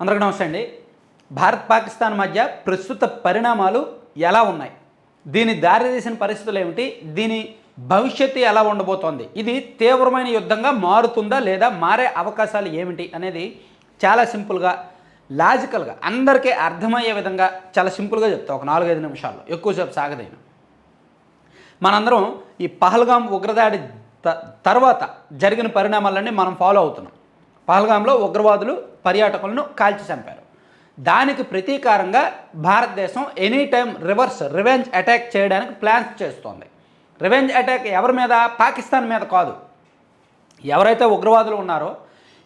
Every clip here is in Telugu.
అందరికీ నమస్తే అండి. భారత్ పాకిస్తాన్ మధ్య ప్రస్తుత పరిణామాలు ఎలా ఉన్నాయి? దీని దారితీసిన పరిస్థితులు ఏమిటి? దీని భవిష్యత్తు ఎలా ఉండబోతోంది? ఇది తీవ్రమైన యుద్ధంగా మారుతుందా లేదా మారే అవకాశాలు ఏమిటి అనేది చాలా సింపుల్గా లాజికల్గా అందరికీ అర్థమయ్యే విధంగా చాలా సింపుల్గా చెప్తా. ఒక నాలుగైదు నిమిషాల్లో. ఎక్కువసేపు సాగదైన మనందరం ఈ పహల్గాం ఉగ్రదాడి త- తర్వాత జరిగిన పరిణామాలన్నీ మనం ఫాలో అవుతున్నాం. పహల్గాంలో ఉగ్రవాదులు పర్యాటకులను కాల్చి చంపారు. దానికి ప్రతీకారంగా భారతదేశం any time reverse revenge attack చేయడానికి ప్లాన్స్ చేస్తోంది. రివెంజ్ అటాక్ ఎవరి మీద? పాకిస్తాన్ మీద కాదు. ఎవరైతే ఉగ్రవాదులు ఉన్నారో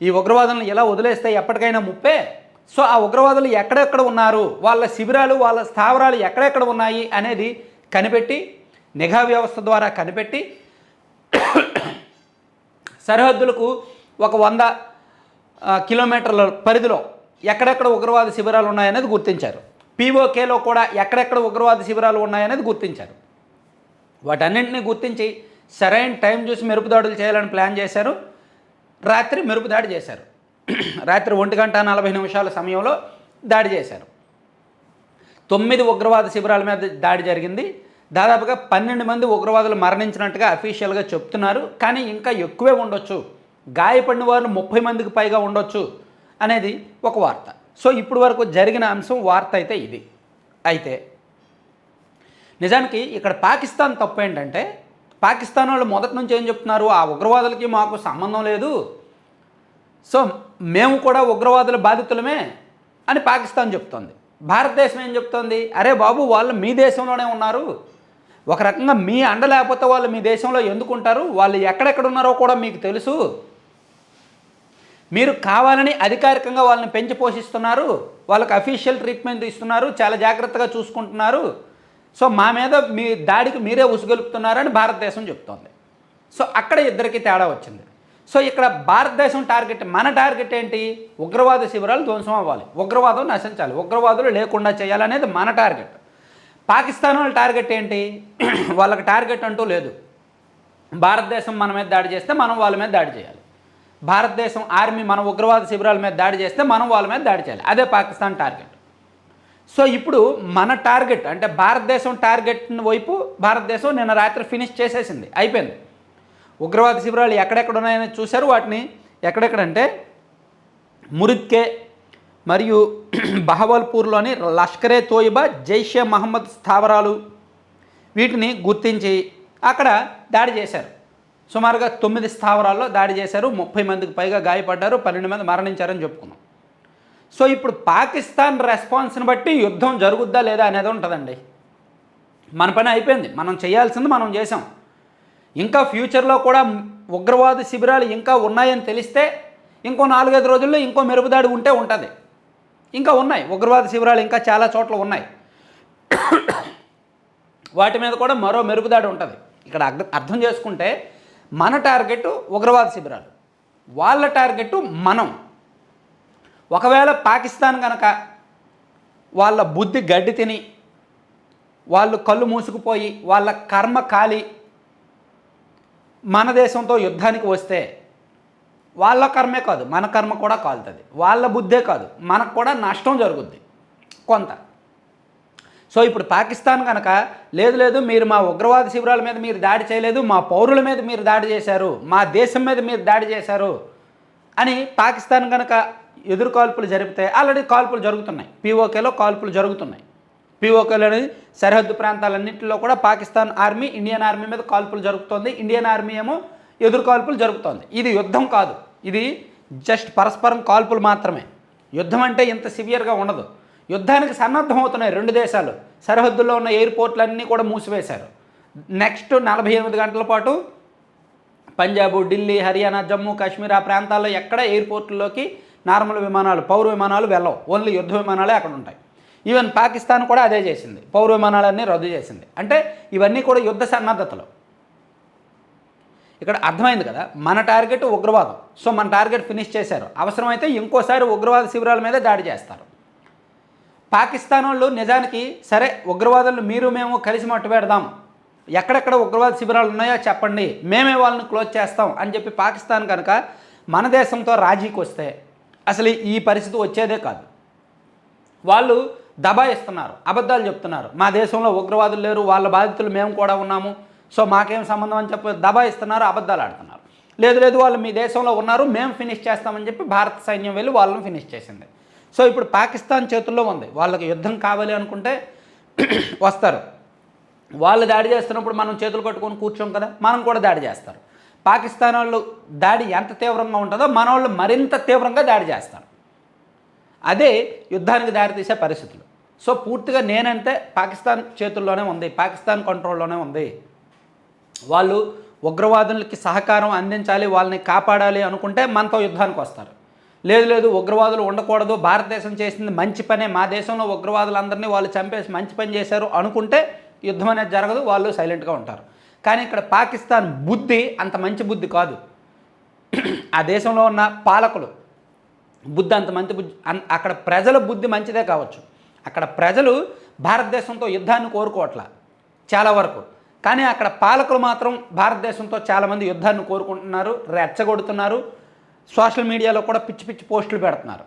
ఈ ఉగ్రవాదులను ఎలా వదిలేస్తే ఎప్పటికైనా ముప్పే? సో ఆ ఉగ్రవాదులు ఎక్కడెక్కడ ఉన్నారు? వాళ్ళ శిబిరాలు వాళ్ళ స్థావరాలు ఎక్కడెక్కడ ఉన్నాయి అనేది కనిపెట్టి నిఘా వ్యవస్థ ద్వారా కనిపెట్టి సరిహద్దులకు ఒక వంద కిలోమీటర్ల పరిధిలో ఎక్కడెక్కడ ఉగ్రవాద శిబిరాలు ఉన్నాయనేది గుర్తించారు. పీఓకేలో కూడా ఎక్కడెక్కడ ఉగ్రవాద శిబిరాలు ఉన్నాయనేది గుర్తించారు. వాటన్నింటినీ గుర్తించి సరైన టైం చూసి మెరుపుదాడులు చేయాలని ప్లాన్ చేశారు. రాత్రి మెరుపు దాడి చేశారు. రాత్రి ఒంటి గంట నలభై నిమిషాల సమయంలో దాడి చేశారు. తొమ్మిది ఉగ్రవాద శిబిరాల మీద దాడి జరిగింది. దాదాపుగా పన్నెండు మంది ఉగ్రవాదులు మరణించినట్టుగా అఫీషియల్గా చెప్తున్నారు. కానీ ఇంకా ఎక్కువే ఉండొచ్చు. గాయపడిన వారు ముప్పై మందికి పైగా ఉండొచ్చు అనేది ఒక వార్త. సో ఇప్పుడు వరకు జరిగిన అంశం వార్త అయితే ఇది. అయితే నిజానికి ఇక్కడ పాకిస్తాన్ తప్పు ఏంటంటే పాకిస్తాన్ వాళ్ళు మొదటి నుంచి ఏం చెప్తున్నారు? ఆ ఉగ్రవాదులకి మాకు సంబంధం లేదు. సో మేము కూడా ఉగ్రవాదుల బాధితులమే అని పాకిస్తాన్ చెప్తోంది. భారతదేశం ఏం చెప్తోంది? అరే బాబు వాళ్ళు మీ దేశంలోనే ఉన్నారు. ఒక రకంగా మీ అండ లేకపోతే వాళ్ళు మీ దేశంలో ఎందుకుంటారు? వాళ్ళు ఎక్కడెక్కడ ఉన్నారో కూడా మీకు తెలుసు. మీరు కావాలని అధికారికంగా వాళ్ళని పెంచి పోషిస్తున్నారు వాళ్ళకి అఫీషియల్ ట్రీట్మెంట్ ఇస్తున్నారు చాలా జాగ్రత్తగా చూసుకుంటున్నారు. సో మా మీద మీ దాడికి మీరే ఉసుగొలుపుతున్నారని భారతదేశం చెప్తోంది. సో అక్కడ ఇద్దరికి తేడా వచ్చింది. సో ఇక్కడ భారతదేశం టార్గెట్ మన టార్గెట్ ఏంటి? ఉగ్రవాద శిబిరాలు ధ్వంసం అవ్వాలి. ఉగ్రవాదం నశించాలి. ఉగ్రవాదులు లేకుండా చేయాలనేది మన టార్గెట్ పాకిస్తాన్ వాళ్ళ టార్గెట్ ఏంటి? వాళ్ళకి టార్గెట్ అంటూ లేదు. భారతదేశం మన మీద దాడి చేస్తే మనం వాళ్ళ మీద దాడి చేయాలి. భారతదేశం ఆర్మీ మన ఉగ్రవాద శిబిరాల మీద దాడి చేస్తే మనం వాళ్ళ మీద దాడి చేయాలి. అదే పాకిస్తాన్ టార్గెట్. సో ఇప్పుడు మన టార్గెట్ అంటే భారతదేశం టార్గెట్ వైపు భారతదేశం నిన్న రాత్రి ఫినిష్ చేసేసింది. అయిపోయింది. ఉగ్రవాద శిబిరాలు ఎక్కడెక్కడ ఉన్నాయని చూశారు. వాటిని ఎక్కడెక్కడంటే మురిద్కే మరియు బహవల్పూర్లోని లష్కరే తోయిబా జైషే మహమ్మద్ స్థావరాలు వీటిని గుర్తించి అక్కడ దాడి చేశారు. సుమారుగా తొమ్మిది స్థావరాల్లో దాడి చేశారు. ముప్పై మందికి పైగా గాయపడ్డారు. పన్నెండు మంది మరణించారని చెప్పుకున్నాం సో ఇప్పుడు పాకిస్తాన్ రెస్పాన్స్ని బట్టి యుద్ధం జరుగుద్దా లేదా అనేది ఉంటుందండి. మన పని అయిపోయింది. మనం చేయాల్సింది మనం చేసాం ఇంకా ఫ్యూచర్లో కూడా ఉగ్రవాద శిబిరాలు ఇంకా ఉన్నాయని తెలిస్తే ఇంకో నాలుగైదు రోజుల్లో ఇంకో మెరుపుదాడి ఉంటే ఉంటుంది. ఇంకా ఉన్నాయి. ఉగ్రవాద శిబిరాలు ఇంకా చాలా చోట్ల ఉన్నాయి. వాటి మీద కూడా మరో మెరుపుదాడి ఉంటుంది. ఇక్కడ అర్థం చేసుకుంటే మన టార్గెట్ ఉగ్రవాద శిబిరాలు. వాళ్ళ టార్గెట్ మనం. ఒకవేళ పాకిస్తాన్ కనుక వాళ్ళ బుద్ధి గడ్డి తిని వాళ్ళు కళ్ళు మూసుకుపోయి వాళ్ళ కర్మ కాలి మన దేశంతో యుద్ధానికి వస్తే వాళ్ళ కర్మే కాదు మన కర్మ కూడా కాలుతుంది. వాళ్ళ బుద్ధే కాదు మనకు కూడా నష్టం జరుగుద్ది. కొంత. సో ఇప్పుడు పాకిస్తాన్ కనుక లేదు లేదు మీరు మా ఉగ్రవాద శిబిరాల మీద మీరు దాడి చేయలేదు మా పౌరుల మీద మీరు దాడి చేశారు మా దేశం మీద మీరు దాడి చేశారు అని పాకిస్తాన్ కనుక ఎదురు కాల్పులు జరిపితే ఆల్రెడీ కాల్పులు జరుగుతున్నాయి. పీఓకేలో కాల్పులు జరుగుతున్నాయి. పీఓకేలోని అనేది సరిహద్దు ప్రాంతాలన్నింటిలో కూడా పాకిస్తాన్ ఆర్మీ ఇండియన్ ఆర్మీ మీద కాల్పులు జరుగుతోంది. ఇండియన్ ఆర్మీ ఏమో ఎదురు కాల్పులు జరుగుతోంది. ఇది యుద్ధం కాదు. ఇది జస్ట్ పరస్పరం కాల్పులు మాత్రమే. యుద్ధం అంటే ఇంత సివియర్గా ఉండదు. యుద్ధానికి సన్నద్ధం అవుతున్నాయి రెండు దేశాలు. సరిహద్దుల్లో ఉన్న ఎయిర్పోర్ట్లన్నీ కూడా మూసివేశారు. నెక్స్ట్ నలభై ఎనిమిది గంటల పాటు పంజాబ్ ఢిల్లీ హర్యానా జమ్మూ కాశ్మీర్ ఆ ప్రాంతాల్లో ఎక్కడ ఎయిర్పోర్ట్లోకి నార్మల్ విమానాలు పౌర విమానాలు వెళ్ళవు. ఓన్లీ యుద్ధ విమానాలే అక్కడ ఉంటాయి. ఈవెన్ పాకిస్తాన్ కూడా అదే చేసింది. పౌర విమానాలన్నీ రద్దు చేసింది. అంటే ఇవన్నీ కూడా యుద్ధ సన్నద్ధతలు. ఇక్కడ అర్థమైంది కదా? మన టార్గెట్ ఉగ్రవాదం. సో మన టార్గెట్ ఫినిష్ చేశారు. అవసరమైతే ఇంకోసారి ఉగ్రవాద శిబిరాల మీద దాడి చేస్తారు. పాకిస్తాన్ వాళ్ళు నిజానికి సరే ఉగ్రవాదులు మీరు మేము కలిసి మట్టు పెడదాం. ఎక్కడెక్కడ ఉగ్రవాద శిబిరాలు ఉన్నాయో చెప్పండి. మేమే వాళ్ళని క్లోజ్ చేస్తాం అని చెప్పి పాకిస్తాన్ కనుక మన దేశంతో రాజీకి వస్తే అసలు ఈ పరిస్థితి వచ్చేదే కాదు. వాళ్ళు దబాయిస్తున్నారు అబద్ధాలు చెప్తున్నారు. మా దేశంలో ఉగ్రవాదులు లేరు వాళ్ళ బాధితులు మేము కూడా ఉన్నాము. సో మాకేం సంబంధం అని చెప్పి దబాయిస్తున్నారు అబద్ధాలు ఆడుతున్నారు. లేదు లేదు వాళ్ళు మీ దేశంలో ఉన్నారు మేము ఫినిష్ చేస్తామని చెప్పి భారత సైన్యం వెళ్ళి వాళ్ళని ఫినిష్ చేసింది. సో ఇప్పుడు పాకిస్తాన్ చేతుల్లో ఉంది. వాళ్ళకి యుద్ధం కావాలి అనుకుంటే వస్తారు. వాళ్ళు దాడి చేస్తున్నప్పుడు మనం చేతులు కట్టుకొని కూర్చోం కదా మనం కూడా దాడి చేస్తారు. పాకిస్తాన్ వాళ్ళు దాడి ఎంత తీవ్రంగా ఉంటుందో మన వాళ్ళు మరింత తీవ్రంగా దాడి చేస్తారు. అదే యుద్ధానికి దారితీసే పరిస్థితులు. సో పూర్తిగా నేనంటే పాకిస్తాన్ చేతుల్లోనే ఉంది పాకిస్తాన్ కంట్రోల్లోనే ఉంది. వాళ్ళు ఉగ్రవాదులకి సహకారం అందించాలి వాళ్ళని కాపాడాలి అనుకుంటే మనతో యుద్ధానికి వస్తారు. లేదు లేదు ఉగ్రవాదులు ఉండకూడదు భారతదేశం చేసింది మంచి పనే మా దేశంలో ఉగ్రవాదులందరినీ వాళ్ళు చంపేసి మంచి పని చేశారు అనుకుంటే యుద్ధం అనేది జరగదు వాళ్ళు సైలెంట్గా ఉంటారు. కానీ ఇక్కడ పాకిస్తాన్ బుద్ధి అంత మంచి బుద్ధి కాదు. ఆ దేశంలో ఉన్న పాలకులు బుద్ధి అంత మంచి బుద్ధి అన్- అక్కడ ప్రజల బుద్ధి మంచిదే కావచ్చు. అక్కడ ప్రజలు భారతదేశంతో యుద్ధాన్ని కోరుకోవట్లా చాలా వరకు. కానీ అక్కడ పాలకులు మాత్రం భారతదేశంతో చాలామంది యుద్ధాన్ని కోరుకుంటున్నారు రెచ్చగొడుతున్నారు. సోషల్ మీడియాలో కూడా పిచ్చి పిచ్చి పోస్టులు పెడుతున్నారు.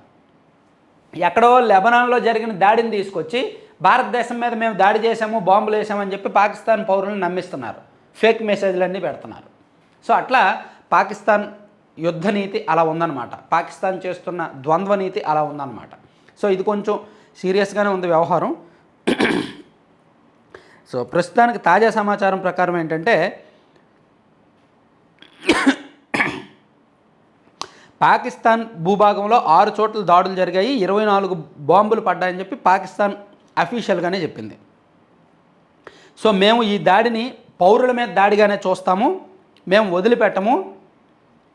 ఎక్కడో లెబనాన్లో జరిగిన దాడిని తీసుకొచ్చి భారతదేశం మీద మేము దాడి చేసాము బాంబులు వేసామని చెప్పి పాకిస్తాన్ పౌరులను నమ్మిస్తున్నారు. ఫేక్ మెసేజ్లన్నీ పెడుతున్నారు. సో అట్లా పాకిస్తాన్ యుద్ధ నీతి అలా ఉందన్నమాట. పాకిస్తాన్ చేస్తున్న ద్వంద్వ నీతి అలా ఉందన్నమాట. సో ఇది కొంచెం సీరియస్గానే ఉంది వ్యవహారం. సో ప్రస్తుతానికి తాజా సమాచారం ప్రకారం ఏంటంటే పాకిస్తాన్ భూభాగంలో ఆరు చోట్ల దాడులు జరిగాయి. ఇరవై నాలుగు బాంబులు పడ్డాయని చెప్పి పాకిస్తాన్ అఫీషియల్గానే చెప్పింది. సో మేము ఈ దాడిని పౌరుల మీద దాడిగానే చూస్తాము. మేము వదిలిపెట్టము.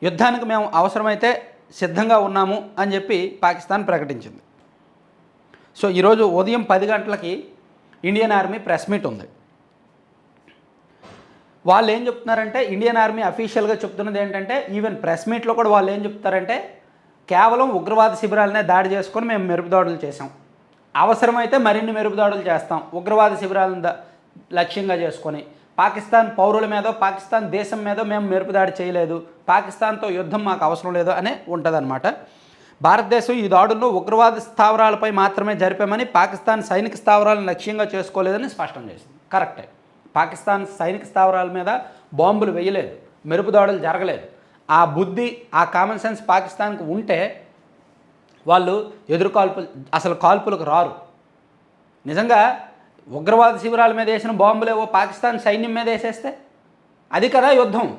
యుద్ధానికి మేము అవసరమైతే సిద్ధంగా ఉన్నాము అని చెప్పి పాకిస్తాన్ ప్రకటించింది. సో ఈరోజు ఉదయం పది గంటలకి ఇండియన్ ఆర్మీ ప్రెస్ మీట్ ఉంది. వాళ్ళు ఏం చెప్తున్నారంటే ఇండియన్ ఆర్మీ అఫీషియల్గా చెప్తున్నది ఏంటంటే ఈవెన్ ప్రెస్ మీట్లో కూడా వాళ్ళు ఏం చెప్తారంటే కేవలం ఉగ్రవాద శిబిరాలనే దాడి చేసుకొని మేము మెరుపుదాడులు చేసాం అవసరమైతే మరిన్ని మెరుపుదాడులు చేస్తాం ఉగ్రవాద శిబిరాలను లక్ష్యంగా చేసుకొని. పాకిస్తాన్ పౌరుల మీద పాకిస్తాన్ దేశం మీద మేము మెరుపుదాడి చేయలేదు పాకిస్తాన్తో యుద్ధం మాకు అవసరం లేదు అనే ఉంటుందన్నమాట. భారతదేశం ఈ దాడుల్లో ఉగ్రవాద స్థావరాలపై మాత్రమే జరిపామని పాకిస్తాన్ సైనిక స్థావరాలను లక్ష్యంగా చేసుకోలేదని స్పష్టం చేసింది. కరెక్టే. పాకిస్తాన్ సైనిక స్థావరాల మీద బాంబులు వేయలేదు మెరుపుదాడులు జరగలేదు. ఆ బుద్ధి ఆ కామన్ సెన్స్ పాకిస్తాన్కి ఉంటే వాళ్ళు ఎదురు కాల్పులు అసలు కాల్పులకు రారు. నిజంగా ఉగ్రవాద శిబిరాల మీద వేసిన బాంబులేవో పాకిస్తాన్ సైన్యం మీద వేసేస్తే అది కదా యుద్ధం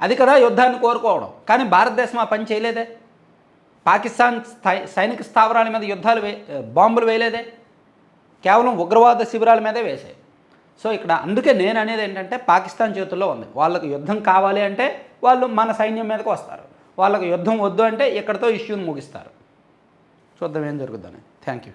అది కదా యుద్ధాన్ని కోరుకోవడం. కానీ భారతదేశం ఆ పని చేయలేదే. పాకిస్తాన్ స్థై- సైనిక స్థావరాల మీద యుద్ధాలు వే బాంబులు వేయలేదే. కేవలం ఉగ్రవాద శిబిరాల మీదే వేసాయి. సో ఇక్కడ అందుకే నేను అనేది ఏంటంటే పాకిస్తాన్ చేతుల్లో ఉంది. వాళ్ళకి యుద్ధం కావాలి అంటే వాళ్ళు మన సైన్యం మీదకి వస్తారు. వాళ్ళకి యుద్ధం వద్దు అంటే ఇక్కడతో ఇష్యూని ముగిస్తారు. చూద్దాం ఏం జరుగుద్దని. Thank you